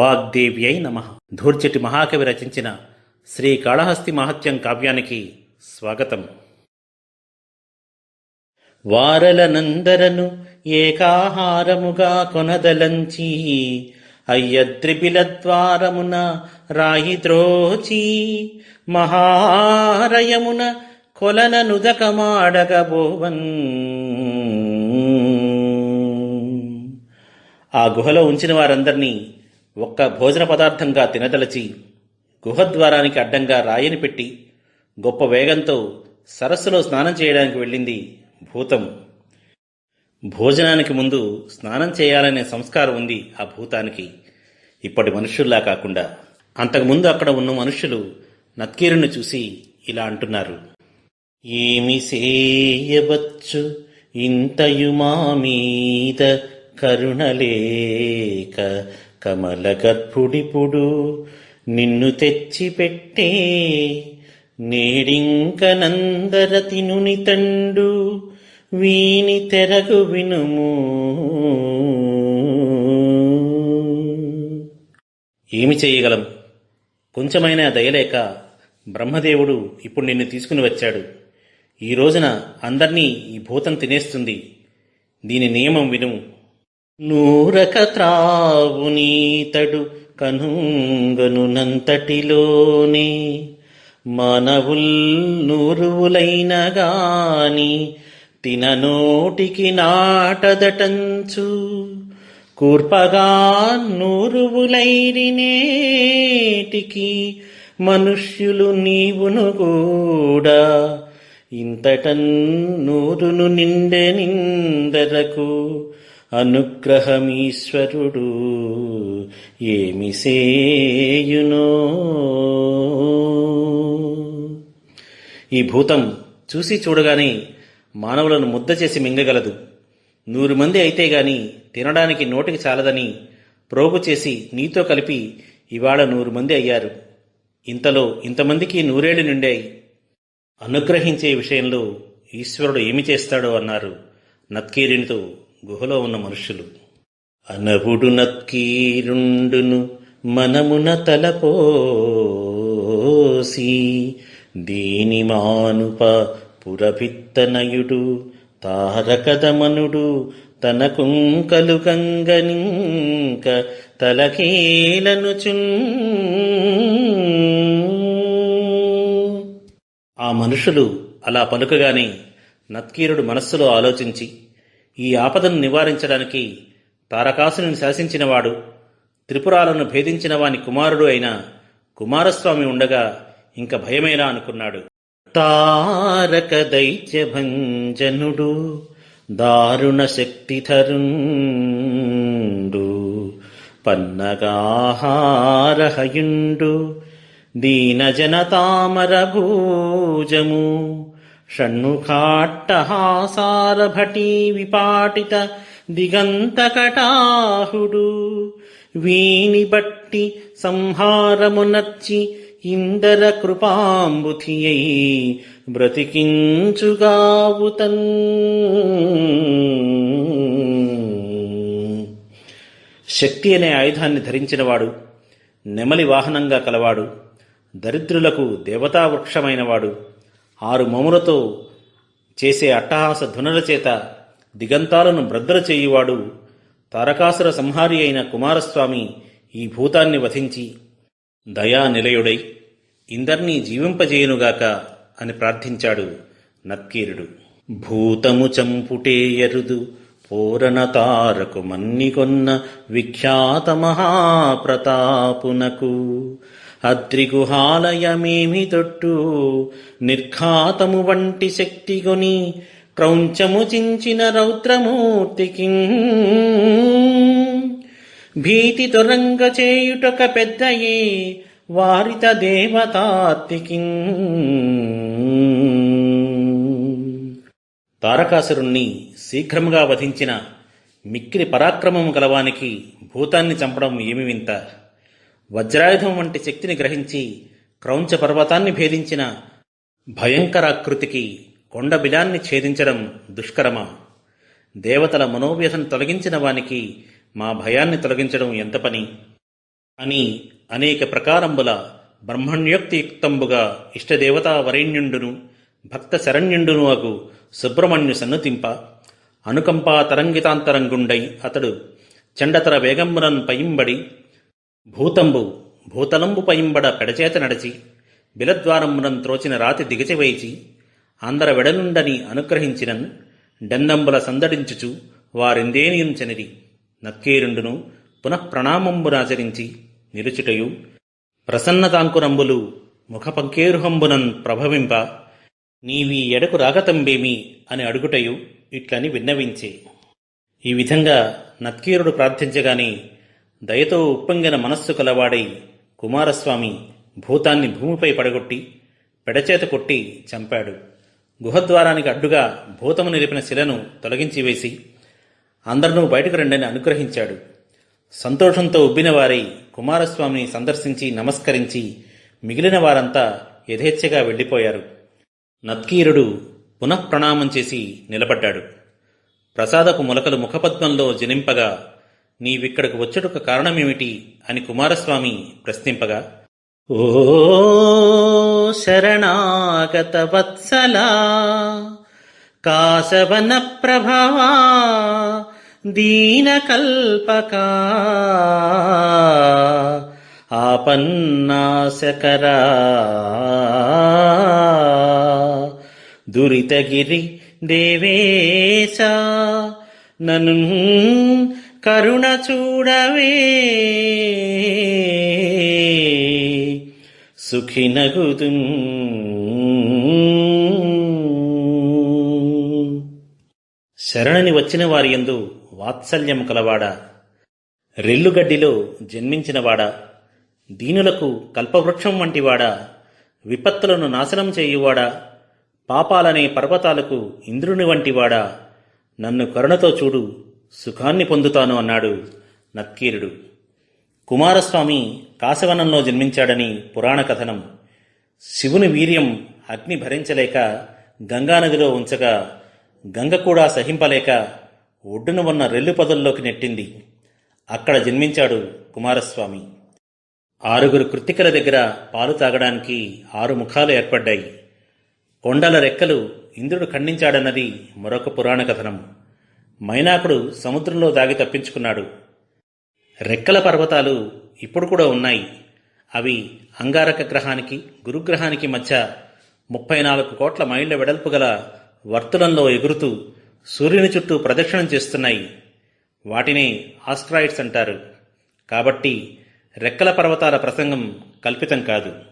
వాగ్దేవ్యై నమ. ధూర్చటి మహాకవి రచించిన శ్రీ కాళహస్తి మహత్యం కావ్యానికి స్వాగతం. వారలనందరను ఏకాహారముగా కొనదలంచి అయ్యద్రిపిల ద్వారమున రాయి త్రోచి మహారయమున కొలననుదకమాడగబోవన్ ఆ గుహలో ఉంచిన వారందరినీ ఒక్క భోజన పదార్థంగా తినదలచి గుహద్వారానికి అడ్డంగా రాయిని పెట్టి గొప్ప వేగంతో సరస్సులో స్నానం చేయడానికి వెళ్ళింది భూతం భోజనానికి ముందు స్నానం చేయాలనే సంస్కారం ఉంది ఆ భూతానికి. ఇప్పటి మనుష్యుల్లా కాకుండా అంతకుముందు అక్కడ ఉన్న మనుష్యులు నత్కీరుని చూసి ఇలా అంటున్నారు. ఏమి సేయవచ్చు ఇంతయుమా మీద కరుణలేక కమల గర్భుడిపుడు నిన్ను తెచ్చిపెట్టే నేడింకనందర తినుని తండు వీని తెరగు వినుము. ఏమి చేయగలం? కొంచెమైనా దయలేక బ్రహ్మదేవుడు ఇప్పుడు నిన్ను తీసుకుని వచ్చాడు. ఈ రోజున అందర్నీ ఈ భూతం తినేస్తుంది. దీని నియమం వినుము. నూరక త్రావునీతడు కనుంగనునంతటిలోనే మనవుల్ నూరువులైన గాని తిననోటికి నాటదటంచు. కూర్పగా నూరువులైరినేటికి మనుష్యులు నీవును కూడా. ఇంతటన్ నూరును నిండె నిందరకు అనుగ్రహమీశ్వరుడు ఏమి సేయునో. ఈ భూతం చూసి చూడగానే మానవులను ముద్ద చేసి మింగగలదు. నూరు మంది అయితే గాని తినడానికి నోటికి చాలదని ప్రోగు చేసి నీతో కలిపి ఇవాళ నూరు మంది అయ్యారు. ఇంతలో ఇంతమందికి నూరేళ్ళు నిండాయి. అనుగ్రహించే విషయంలో ఈశ్వరుడు ఏమి చేస్తాడో అన్నారు నత్కీరునితో గుహలో ఉన్న మనుష్యులు. అనవుడు నత్కీరుండును మనమున తలపోసి దీని మానుప పురభిత్తనయుడు తారకదమనుడు తన కుంకలు గంగనింక తలకేలనుచున్. ఆ మనుషులు అలా పలుకగానే నత్కీరుడు మనస్సులో ఆలోచించి ఈ ఆపదను నివారించడానికి తారకాసుని శాసించినవాడు త్రిపురాలను భేదించిన వాని కుమారుడు అయిన కుమారస్వామి ఉండగా ఇంక భయమేలా అనుకున్నాడు. తారక దైత్యభంజనుడు దారుణ శక్తిధరుండు పన్నగాహారహయుండు దీనజనతామర భూజము షణ్ముఖాట్టహాసారభటీ విపాటిత దిగంతకటాహుడు వీణి బట్టి సంహారమునర్చి ఇందర కృపాంబుధియై బ్రతికించుగావుతన్ శక్తి అనే ఆయుధాన్ని ధరించినవాడు నెమలి వాహనంగా కలవాడు దరిద్రులకు దేవతా వృక్షమైనవాడు ఆరు మములతో చేసే అట్టహాస ధ్వనుల చేత దిగంతాలను బ్రద్దలు చేయువాడు తారకాసుర సంహారి అయిన కుమారస్వామి ఈ భూతాన్ని వధించి దయా నిలయుడై ఇందర్నీ జీవింపజేయునుగాక అని ప్రార్థించాడు నత్కీరుడు. భూతము చంపుటే ఎరుదు పూరణ తారకు మన్నికొన్న విఖ్యాత మహాప్రతాపునకు అద్రిగుహాలయమేమి తొట్టు నిర్ఘాతము వంటి శక్తిగొని క్రౌంచము చించిన రౌద్రమూర్తికి. భీతి తొరంగ చేయుటొక పెద్దయే వారిత దేవతాత్తికి తారకాసురుణ్ణి శీఘ్రముగా వధించిన మిక్కిలి పరాక్రమము గలవానికి భూతాన్ని చంపడం ఏమి వింత? వజ్రాయుధం వంటి శక్తిని గ్రహించి క్రౌంచ పర్వతాన్ని భేదించిన భయంకరాకృతికి కొండబిలాన్ని ఛేదించడం దుష్కరమా? దేవతల మనోవ్యధను తొలగించిన వానికి మా భయాన్ని తొలగించడం ఎంత పని? అని అనేక ప్రకారంబుల బ్రహ్మణ్యోక్తియుక్తంబుగా ఇష్టదేవతా వరేణ్యుండును భక్త శరణ్యుండును అగు సుబ్రహ్మణ్యు సన్నుతింప అనుకంపా తరంగితాంతరంగుండై అతడు చండతర వేగంబునన్ పయింబడి భూతంబు భూతలంబు పయింబడ పెడచేత నడచి బిలద్వారమునం త్రోచిన రాతి దిగచివేచి అందర వెడనుండని అనుగ్రహించినన్ డెందంబుల సందడించుచు వారిందేనియుంచనిది నక్కేరుండును పునఃప్రణామంబునాచరించి నిలుచుటయు ప్రసన్నతాంకురంబులు ముఖపంకేరుహంబునన్ ప్రభవింప నీవి ఎడకు రాగతంబేమి అని అడుగుటయు ఇట్లని విన్నవించే. ఈ విధంగా నత్కీరుడు ప్రార్థించగానే దయతో ఉప్పొంగిన మనస్సు కలవాడై కుమారస్వామి భూతాన్ని భూమిపై పడగొట్టి పెడచేత కొట్టి చంపాడు. గుహద్వారానికి అడ్డుగా భూతము నిలిపిన శిలను తొలగించి వేసి అందరినూ బయటకు రండని అనుగ్రహించాడు. సంతోషంతో ఉబ్బిన వారై కుమారస్వామిని సందర్శించి నమస్కరించి మిగిలిన వారంతా యథేచ్ఛగా వెళ్ళిపోయారు. నత్కీరుడు పునఃప్రణామం చేసి నిలబడ్డాడు. ప్రసాదపు మొలకలు ముఖపద్మంలో జనింపగా నీవిక్కడకు వచ్చటొక కారణమేమిటి అని కుమారస్వామి ప్రశ్నింపగా ఓ శరణాగత వత్సలా కాశవన ప్రభవా దీనకల్పకా ఆపన్నాశకరా దురితగిరి దేవేశ నను కరుణ చూడవే. సుఖినగుదు శరణని వచ్చిన వారి యందు వాత్సల్యం కలవాడా. రెల్లుగడ్డిలో జన్మించినవాడా దీనులకు కల్పవృక్షం వంటివాడా విపత్తులను నాశనం చేయువాడా. పాపాలనే పర్వతాలకు ఇంద్రుని వంటివాడా నన్ను కరుణతో చూడు. సుఖాన్ని పొందుతాను అన్నాడు నత్కీరుడు కుమారస్వామి కాశవనంలో జన్మించాడని పురాణ కథనం. శివుని వీర్యం అగ్ని భరించలేక గంగానదిలో ఉంచగా గంగ కూడా సహింపలేక ఒడ్డున ఉన్న రెల్లు పొదల్లోకి నెట్టింది. అక్కడ జన్మించాడు కుమారస్వామి. ఆరుగురు కృత్తికల దగ్గర పాలు తాగడానికి ఆరు ముఖాలు ఏర్పడ్డాయి. కొండల రెక్కలు ఇంద్రుడు ఖండించాడన్నది మరొక పురాణ కథనం. మైనాకుడు సముద్రంలో దాగి తప్పించుకున్నాడు. రెక్కల పర్వతాలు ఇప్పుడు కూడా ఉన్నాయి. అవి అంగారక గ్రహానికి గురుగ్రహానికి మధ్య ముప్పై నాలుగు కోట్ల మైళ్ళ వెడల్పు గల వర్తులంలో ఎగురుతూ సూర్యుని చుట్టూ ప్రదక్షిణం చేస్తున్నాయి. వాటినే ఆస్ట్రాయిడ్స్ అంటారు. కాబట్టి రెక్కల పర్వతాల ప్రసంగం కల్పితం కాదు.